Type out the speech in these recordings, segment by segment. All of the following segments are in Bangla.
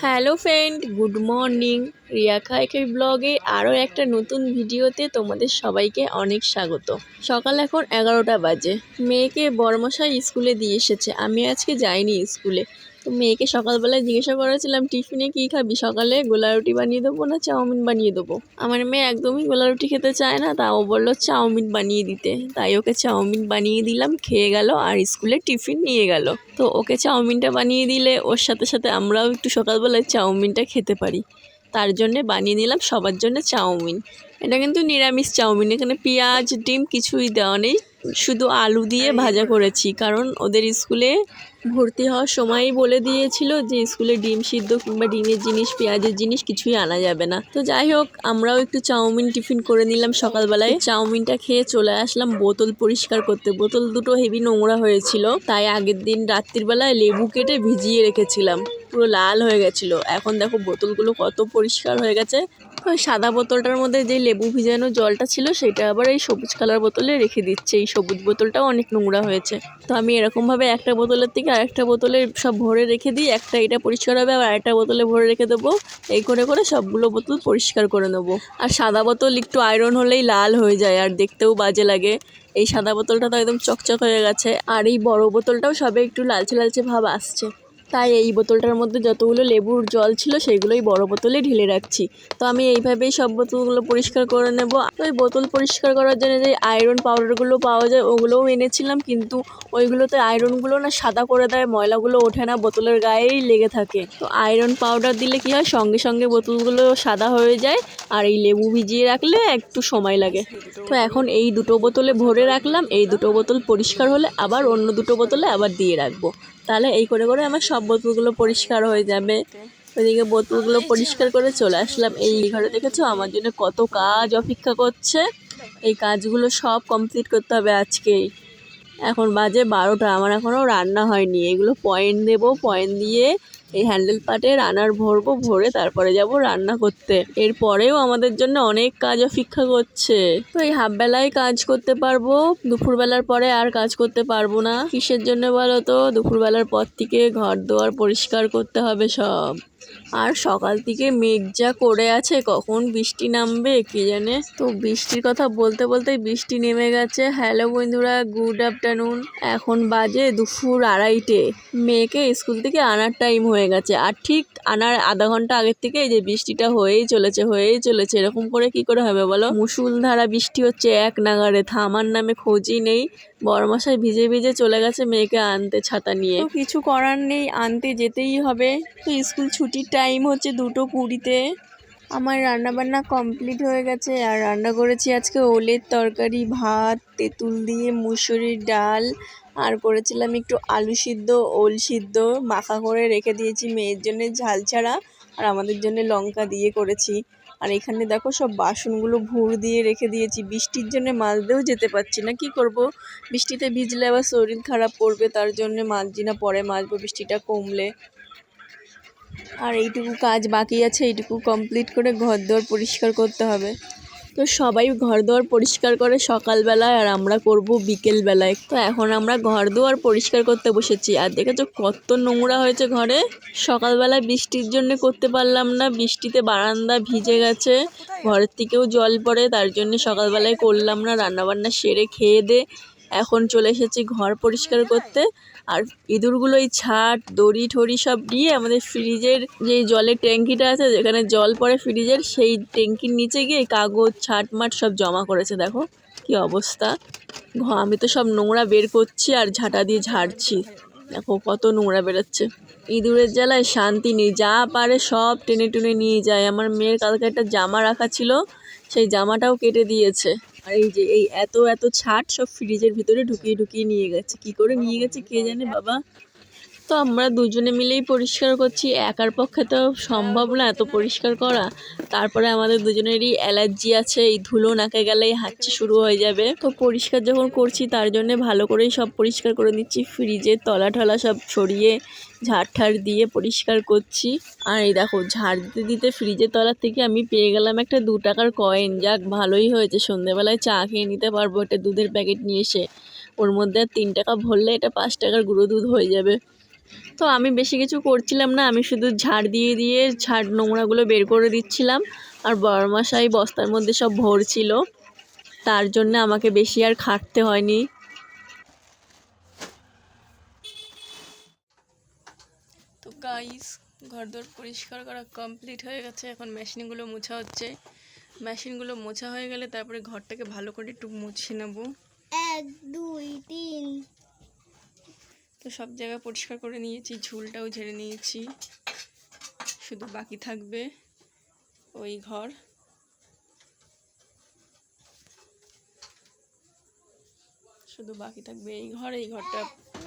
Hello friend good morning Riya Khaikhai ব্লগে আরও একটা নতুন ভিডিওতে তোমাদের সবাইকে অনেক স্বাগত। সকাল এখন এগারোটা বাজে। মেয়েকে বড়মশাই স্কুলে দিয়ে এসেছে। আমি আজকে যাইনি স্কুলে। তো মেয়েকে সকালবেলায় জিজ্ঞাসা করেছিলাম, টিফিনে কী খাবি? সকালে গোলা রুটি বানিয়ে দেবো না চাউমিন বানিয়ে দেবো? আমার মেয়ে একদমই গোলা রুটি খেতে চায় না। তাও বলল, চাউমিন বানিয়ে দিতে। তাই ওকে চাউমিন বানিয়ে দিলাম, খেয়ে গেল আর স্কুলে টিফিন নিয়ে গেল। তো ওকে চাউমিনটা বানিয়ে দিলে ওর সাথে সাথে আমরাও একটু সকালবেলায় চাউমিনটা খেতে পারি। তার জন্যে বানিয়ে নিলাম সবার জন্য চাউমিন। এটা কিন্তু নিরামিষ চাউমিন এখানে পেঁয়াজ ডিম কিছুই দেওয়া নেই। শুধু আলু দিয়ে ভাজা করেছি কারণ ওদের স্কুলে ভর্তি হওয়ার সময়ই বলে দিয়েছিল যে স্কুলে ডিম সিদ্ধ কিংবা ডিমের জিনিস পেঁয়াজের জিনিস কিছুই আনা যাবে না। তো যাই হোক আমরাও একটু চাউমিন টিফিন করে নিলাম সকালবেলায়। চাউমিনটা খেয়ে চলে আসলাম বোতল পরিষ্কার করতে। বোতল দুটো হেভি নোংরা হয়েছিল তাই আগের দিন রাত্রিবেলায় লেবু কেটে ভিজিয়ে রেখেছিলাম। পুরো লাল হয়ে গেছিল। এখন দেখো বোতলগুলো কত পরিষ্কার হয়ে গেছে। ওই সাদা বোতলটার মধ্যে যে লেবু ভিজানো জলটা ছিল, সেটা আবার এই সবুজ কালার বোতলে রেখে দিচ্ছে। এই সবুজ বোতলটাও অনেক নোংরা হয়েছে। তো আমি এরকমভাবে একটা বোতলের থেকে আরেকটা বোতলে সব ভরে রেখে দিই। একটা এটা পরিষ্কার হবে, আবার আরেকটা বোতলে ভরে রেখে দেবো। এই করে করে সবগুলো বোতল পরিষ্কার করে নেব। আর সাদা বোতল একটু আয়রন হলেই লাল হয়ে যায়, আর দেখতেও বাজে লাগে। এই সাদা বোতলটা তো একদম চকচক হয়ে গেছে। আর এই বড় বোতলটাও সবে একটু লালচে লালচে ভাব আসছে। তাই এই বোতলটার মধ্যে যতগুলো লেবুর জল ছিল সেইগুলোই বড় বোতলে ঢেলে রাখছি। তো আমি এইভাবেই সব বোতলগুলো পরিষ্কার করে নেব। তো ওই বোতল পরিষ্কার করার জন্য যে আয়রন পাউডারগুলো পাওয়া যায়, ওগুলোও এনেছিলাম। কিন্তু ওইগুলোতে আয়রনগুলো না সাদা করে দেয়, ময়লাগুলো ওঠে না, বোতলের গায়েই লেগে থাকে। তো আয়রন পাউডার দিলে কি হয়? সঙ্গে সঙ্গে বোতলগুলো সাদা হয়ে যায় আর এই লেবু ভিজিয়ে রাখলে একটু সময় লাগে। তো এখন এই দুটো বোতলে ভরে রাখলাম। এই দুটো বোতল পরিষ্কার হলে আবার অন্য দুটো বোতলে আবার দিয়ে রাখব। তাহলে এই করে করে আমার সব বোতলগুলো পরিষ্কার হয়ে যাবে। ওইদিকে বোতলগুলো পরিষ্কার করে চলে আসলাম। এই ঘরে দেখেছ? আমার জন্য কত কাজ অপেক্ষা করছে। এই কাজগুলো সব কমপ্লিট করতে হবে আজকেই। এখন বাজে বারোটা। আমার এখনও রান্না হয়নি। এগুলো পয়েন্ট দেবো। পয়েন্ট দিয়ে এই হ্যান্ডেল পাটে রান্নার ভরবো ভরে তারপরে যাব রান্না করতে। এরপরেও আমাদের জন্য অনেক কাজ অপেক্ষা করছে। তো এই হাফ বেলায় কাজ করতে পারব দুপুরবেলার পরে আর কাজ করতে পারব না। কিসের জন্য বলো তো? দুপুরবেলার পর থেকে ঘর দোয়ার পরিষ্কার করতে হবে সব। আর সকাল থেকে মেঘ যা করে আছে, কখন বৃষ্টি নামবে কে জানে? তো বৃষ্টির কথা বলতে বলতেই বৃষ্টি নেমে গেছে। হ্যালো বন্ধুরা গুড আফটারনুন এখন বাজে দুপুর আড়াইটে। মেয়েকে স্কুল থেকে আনার টাইম হয়ে গেছে। আর ঠিক আনার আধা ঘণ্টা আগের থেকে যে বৃষ্টিটা হয়েই চলেছে হয়েই চলেছে। এরকম করে কি করে হবে বলো? মুসুলধারা বৃষ্টি হচ্ছে এক নাগারে থামার নামে খোঁজই নেই। বড়মশাই ভিজে ভিজে চলে গেছে মেয়েকে আনতে ছাতা নিয়ে। কিছু করার নেই, আনতে যেতেই হবে। তো স্কুল ছুটির টাইম হচ্ছে দুটো কুড়িতে আমার রান্নাবান্না কমপ্লিট হয়ে গেছে, আর রান্না করেছি আজকে ওলের তরকারি, ভাত, তেঁতুল দিয়ে, মুসুরির ডাল, আর করেছিলাম একটু আলু সিদ্ধ, ওল সিদ্ধ। মাখা করে রেখে দিয়েছি, মেয়ের জন্য ঝাল ছাড়া, আর আমাদের জন্য লঙ্কা দিয়ে করেছি। আর এখানে দেখো সব বাসনগুলো ভুর দিয়ে রেখে দিয়েছি। বৃষ্টির জন্য মাজতেও যেতে পারছি না, কি করব? বৃষ্টিতে ভিজলে আবার শরীর খারাপ করবে, তার জন্য মাজছি না, পরে মাজবো বৃষ্টিটা কমলে। আর এইটুকু কাজ বাকি আছে, এইটুকু কমপ্লিট করে ঘর দোর পরিষ্কার করতে হবে। তো সবাই ঘর দুয়ার পরিষ্কার করে সকালবেলায় আর আমরা করব বিকেলবেলায়। তো এখন আমরা ঘর দুয়ার পরিষ্কার করতে বসেছি। আর দেখেছ কত নোংরা হয়েছে ঘরে? সকালবেলায় বৃষ্টির জন্য করতে পারলাম না, বৃষ্টিতে বারান্দা ভিজে গেছে, ঘরের থেকেও জল পড়ে, তার জন্য সকালবেলায় করলাম না, রান্নাবান্না সেরে খেয়ে দে। এখন চলে এসেছি ঘর পরিষ্কার করতে। আর ইঁদুরগুলো এই ছাট, দড়ি, ঠড়ি সব নিয়ে আমাদের ফ্রিজের যে জলের ট্যাঙ্কিটা আছে, যেখানে জল পড়ে ফ্রিজের, সেই ট্যাঙ্কির নিচে গিয়ে কাগজ, ছাট, মাট সব জমা করেছে, দেখো কি অবস্থা। আমি তো সব নোংরা বের করছি আর ঝাঁটা দিয়ে ঝাড়ছি। দেখো কত নোংরা বেরোচ্ছে। ইঁদুরের জ্বালায় শান্তি নেই, যা পারে সব টেনে টুনে নিয়ে যায়। আমার মেয়ের কালকে একটা জামা রাখা ছিল, সেই জামাটাও কেটে দিয়েছে। আর এই যে এই এত এত ছাট সব ফ্রিজের ভিতরে ঢুকিয়ে ঢুকিয়ে নিয়ে গেছে। কি করে নিয়ে গেছে কে জানে বাবা? তো আমরা দুজনে মিলেই পরিষ্কার করছি। একার পক্ষে তো সম্ভব না এত পরিষ্কার করা। তারপরে আমাদের দুজনেরই অ্যালার্জি আছে, এই ধুলো নাকে গেলেই হাঁচি শুরু হয়ে যাবে। তো পরিষ্কার যখন করছি, তার জন্য ভালো করেই সব পরিষ্কার করে নিচ্ছি। ফ্রিজের তলা টলা সব সরিয়ে ঝাড় ঠাড় দিয়ে পরিষ্কার করছি। আর এই দেখো, ঝাড় দিতে দিতে ফ্রিজের তলার থেকে আমি পেয়ে গেলাম একটা দু টাকার কয়েন যাক, ভালোই হয়েছে। সন্ধেবেলায় চা খেয়ে নিতে পারব একটা দুধের প্যাকেট নিয়ে এসে। ওর মধ্যে আর তিন টাকা ভরলে এটা পাঁচ টাকার গুঁড়ো দুধ হয়ে যাবে। তো আমি বেশি কিছু করছিলাম না আমি শুধু ঝাড় দিয়ে দিয়ে ঝাড় নোংরাগুলো বের করে দিচ্ছিলাম। আর বড়মশাই বস্তার মধ্যে সব ভরছিল তার জন্য আমাকে বেশি আর খাটতে হয়নি। তো গাইস ঘরদোর পরিষ্কার করা কমপ্লিট হয়ে গেছে এখন মেশিনগুলো মোছা হচ্ছে। মেশিনগুলো মোছা হয়ে গেলে তারপরে ঘরটাকে ভালো করে একটু মুছে নেব। এক দুই তিন। তো সব জায়গা পরিষ্কার করে নিয়েছি, ঝুলটাও ঝেড়ে নিয়েছি। শুধু বাকি থাকবে ওই ঘর। শুধু বাকি থাকবে এই ঘর, এই ঘরটা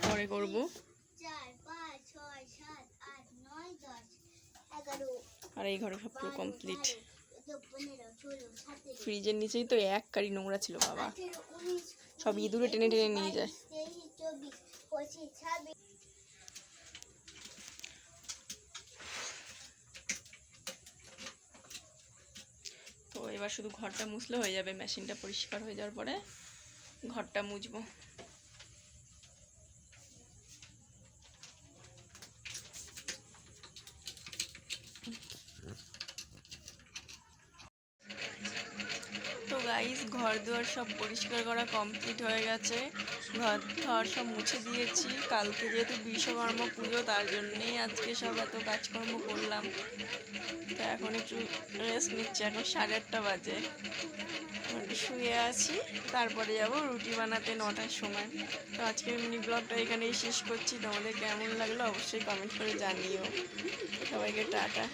পরে করব। আর এই ঘরে সব কমপ্লিট ফ্রিজের নিচেই তো এক কারি নোংরা ছিল, বাবা। সব ইঁদুরে টেনে টেনে নিয়ে যায়। তো এবার শুধু ঘরটা মুছলে হয়ে যাবে মেশিনটা পরিষ্কার হয়ে যাওয়ার পরে ঘরটা মুছবো তো গাইস ঘর দুয়ার সব পরিষ্কার করা কমপ্লিট হয়ে গেছে। ঘর ঘর সব মুছে দিয়েছি। কালকে যেহেতু বিশ্বকর্মা পুজো, তার জন্যেই আজকে সব এত কাজকর্ম করলাম। তো এখন একটু রেস্ট নিচ্ছি। এখন সাড়ে আটটা বাজে। শুয়ে আছি। তারপরে যাব রুটি বানাতে নটার সময়। তো আজকের মিনি ব্লগটা এখানেই শেষ করছি। তোমাদের কেমন লাগল অবশ্যই কমেন্ট করে জানিও। সবাইকে টাটা।